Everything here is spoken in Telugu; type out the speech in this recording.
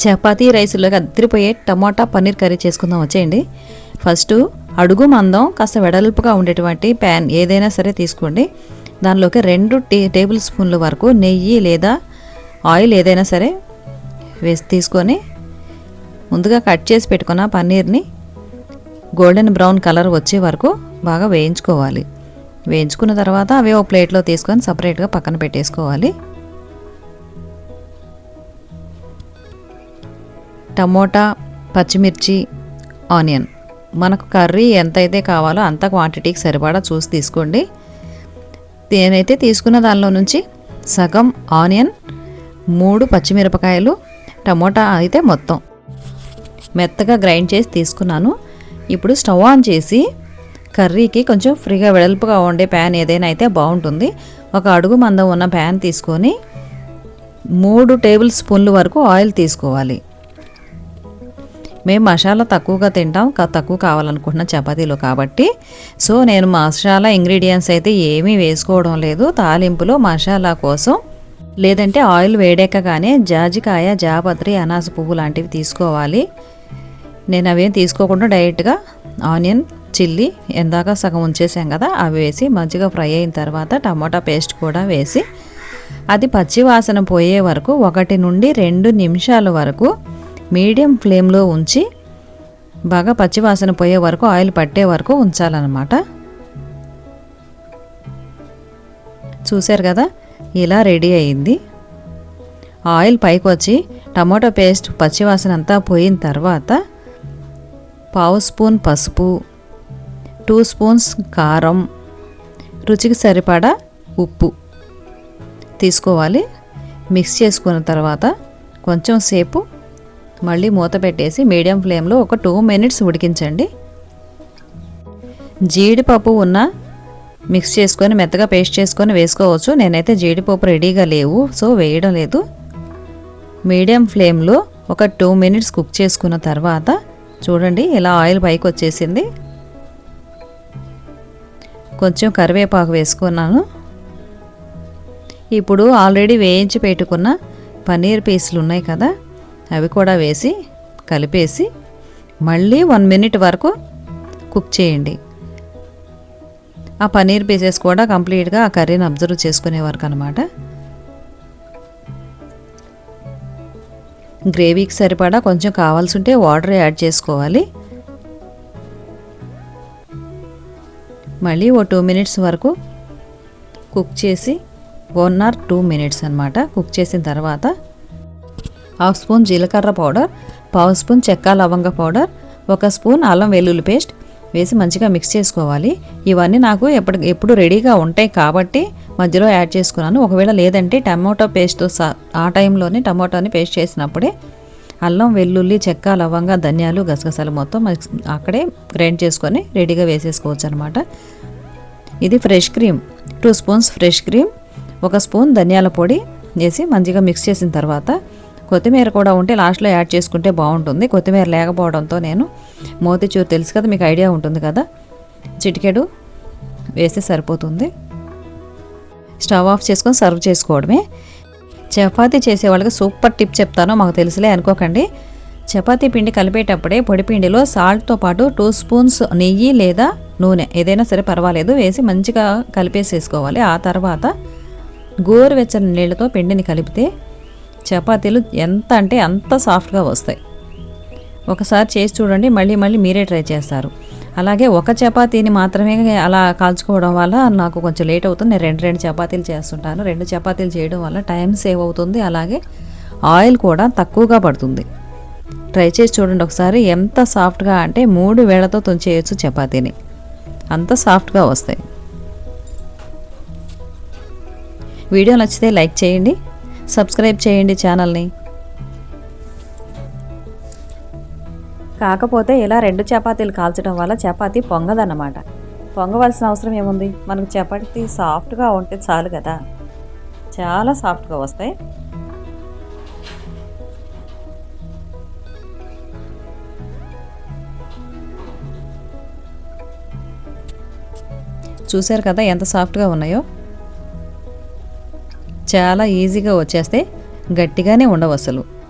చపాతీ రైస్లోకి అద్దరిపోయే టమాటా పన్నీర్ కర్రీ చేసుకుందాం వచ్చేయండి. ఫస్ట్ అడుగు మందం కాస్త వెడల్పుగా ఉండేటువంటి ప్యాన్ ఏదైనా సరే తీసుకోండి. దానిలోకి రెండు టీ టేబుల్ స్పూన్ల వరకు నెయ్యి లేదా ఆయిల్ ఏదైనా సరే వేసి తీసుకొని ముందుగా కట్ చేసి పెట్టుకున్న పన్నీర్ని గోల్డెన్ బ్రౌన్ కలర్ వచ్చే వరకు బాగా వేయించుకోవాలి. వేయించుకున్న తర్వాత అవి ఒక ప్లేట్లో తీసుకొని సపరేట్గా పక్కన పెట్టేసుకోవాలి. టమోటా పచ్చిమిర్చి ఆనియన్. మనకు కర్రీ ఎంతైతే కావాలో అంత క్వాంటిటీకి సరిపడా చూసి తీసుకోండి. నేనైతే తీసుకున్న దానిలో నుంచి సగం ఆనియన్ మూడు పచ్చిమిరపకాయలు టమోటా అయితే మొత్తం. మెత్తగా గ్రైండ్ చేసి తీసుకున్నాను. ఇప్పుడు స్టవ్ ఆన్ చేసి కర్రీకి కొంచెం ఫ్రీగా వెడల్పుగా ఉండే ప్యాన్ ఏదైనా అయితే బాగుంటుంది. ఒక అడుగు మందం ఉన్న ప్యాన్ తీసుకొని మూడు టేబుల్ స్పూన్ల వరకు ఆయిల్ తీసుకోవాలి. మేము మసాలా తక్కువగా తింటాం తక్కువ కావాలనుకుంటున్న చపాతీలో కాబట్టి. సో నేను మసాలా ఇంగ్రీడియంట్స్ అయితే ఏమీ వేసుకోవడం లేదు. తాలింపులో మసాలా కోసం లేదంటే ఆయిల్ వేడెక్కగానే జాజికాయ జాపత్రి అనాస పువ్వు లాంటివి తీసుకోవాలి. నేను అవేం తీసుకోకుండా డైరెక్ట్గా ఆనియన్ చిల్లీ ఎందాక సగం ఉంచేసాం కదా అవి వేసి మంచిగా ఫ్రై అయిన తర్వాత టమాటా పేస్ట్ కూడా వేసి అది పచ్చి వాసన పోయే వరకు ఒకటి నుండి రెండు నిమిషాల వరకు మీడియం ఫ్లేమ్లో ఉంచి బాగా పచ్చివాసన పోయే వరకు ఆయిల్ పట్టే వరకు ఉంచాలన్నమాట. చూశారు కదా ఇలా రెడీ అయింది. ఆయిల్ పైకి వచ్చి టమాటో పేస్ట్ పచ్చివాసన అంతా పోయిన తర్వాత పావు స్పూన్ పసుపు టూ స్పూన్స్ కారం రుచికి సరిపడా ఉప్పు తీసుకోవాలి. మిక్స్ చేసుకున్న తర్వాత కొంచెం సేపు మళ్ళీ మూత పెట్టేసి మీడియం ఫ్లేమ్లో ఒక టూ మినిట్స్ ఉడికించండి. జీడిపప్పు ఉన్న మిక్స్ చేసుకొని మెత్తగా పేస్ట్ చేసుకొని వేసుకోవచ్చు. నేనైతే జీడిపప్పు రెడీగా లేవు సో వేయడం లేదు. మీడియం ఫ్లేమ్లో ఒక టూ మినిట్స్ కుక్ చేసుకున్న తర్వాత చూడండి ఇలా ఆయిల్ పైకి వచ్చేసింది. కొంచెం కరివేపాకు వేసుకున్నాను. ఇప్పుడు ఆల్రెడీ వేయించి పెట్టుకున్న పన్నీర్ పీసులు ఉన్నాయి కదా అవి కూడా వేసి కలిపేసి మళ్ళీ వన్ మినిట్ వరకు కుక్ చేయండి. ఆ పన్నీర్ పీసెస్ కూడా కంప్లీట్గా ఆ కర్రీని అబ్జర్వ్ చేసుకునే వరకు అనమాట గ్రేవీకి సరిపడా కొంచెం కావాల్సి ఉంటే వాటర్ యాడ్ చేసుకోవాలి. మళ్ళీ ఓ టూ మినిట్స్ వరకు కుక్ చేసి వన్ ఆర్ టూ మినిట్స్ అనమాట కుక్ చేసిన తర్వాత హాఫ్ స్పూన్ జీలకర్ర పౌడర్ పావు స్పూన్ చెక్క లవంగ పౌడర్ ఒక స్పూన్ అల్లం వెల్లుల్లి పేస్ట్ వేసి మంచిగా మిక్స్ చేసుకోవాలి. ఇవన్నీ నాకు ఎప్పుడు ఎప్పుడు రెడీగా ఉంటాయి కాబట్టి మధ్యలో యాడ్ చేసుకున్నాను. ఒకవేళ లేదంటే టమాటో పేస్ట్ ఆ టైంలోనే టమాటోని పేస్ట్ చేసినప్పుడే అల్లం వెల్లుల్లి చెక్క లవంగ ధనియాలు గసగసాలు మొత్తం అక్కడే గ్రైండ్ చేసుకొని రెడీగా వేసేసుకోవచ్చు అనమాట ఇది fresh cream. Two spoons fresh cream ఒక స్పూన్ ధనియాల పొడి వేసి మంచిగా మిక్స్ చేసిన తర్వాత కొత్తిమీర కూడా ఉంటే లాస్ట్లో యాడ్ చేసుకుంటే బాగుంటుంది. కొత్తిమీర లేకపోవడంతో నేను మోతిచూర్ తెలుసు కదా మీకు ఐడియా ఉంటుంది కదా. చిటికెడు వేస్తే సరిపోతుంది. స్టవ్ ఆఫ్ చేసుకొని సర్వ్ చేసుకోవడమే. చపాతీ చేసే వాళ్ళకి సూపర్ టిప్ చెప్తాను మాకు తెలుసులే అనుకోకండి. చపాతీ పిండి కలిపేటప్పుడే పొడి పిండిలో సాల్ట్తో పాటు టూ స్పూన్స్ నెయ్యి లేదా నూనె ఏదైనా సరే పర్వాలేదు వేసి మంచిగా కలిపేసేసుకోవాలి. ఆ తర్వాత గోరువెచ్చని నీళ్ళతో పిండిని కలిపితే చపాతీలు ఎంత అంటే అంత సాఫ్ట్గా వస్తాయి. ఒకసారి చేసి చూడండి మళ్ళీ మళ్ళీ మీరే ట్రై చేస్తారు. అలాగే ఒక చపాతీని మాత్రమే అలా కాల్చుకోవడం వల్ల నాకు కొంచెం లేట్ అవుతుంది. నేను రెండు రెండు చపాతీలు చేస్తుంటాను. రెండు చపాతీలు చేయడం వల్ల టైం సేవ్ అవుతుంది. అలాగే ఆయిల్ కూడా తక్కువగా పడుతుంది. ట్రై చేసి చూడండి ఒకసారి ఎంత సాఫ్ట్గా అంటే మూడు వేళతో తుంచేయచ్చు చపాతీని. అంత సాఫ్ట్గా వస్తాయి. వీడియో నచ్చితే లైక్ చేయండి. సబ్స్క్రైబ్ చేయండి ఛానల్ని. కాకపోతే ఇలా రెండు చపాతీలు కాల్చడం వల్ల చపాతీ పొంగదన్నమాట. పొంగవలసిన అవసరం ఏముంది? మనకు చపాతీ సాఫ్ట్గా ఉంటే చాలు కదా. చాలా సాఫ్ట్గా వస్తాయి. చూశారు కదా ఎంత సాఫ్ట్గా ఉన్నాయో? చాలా ఈజీగా వచ్చేస్తే గట్టిగానే ఉండవు అసలు.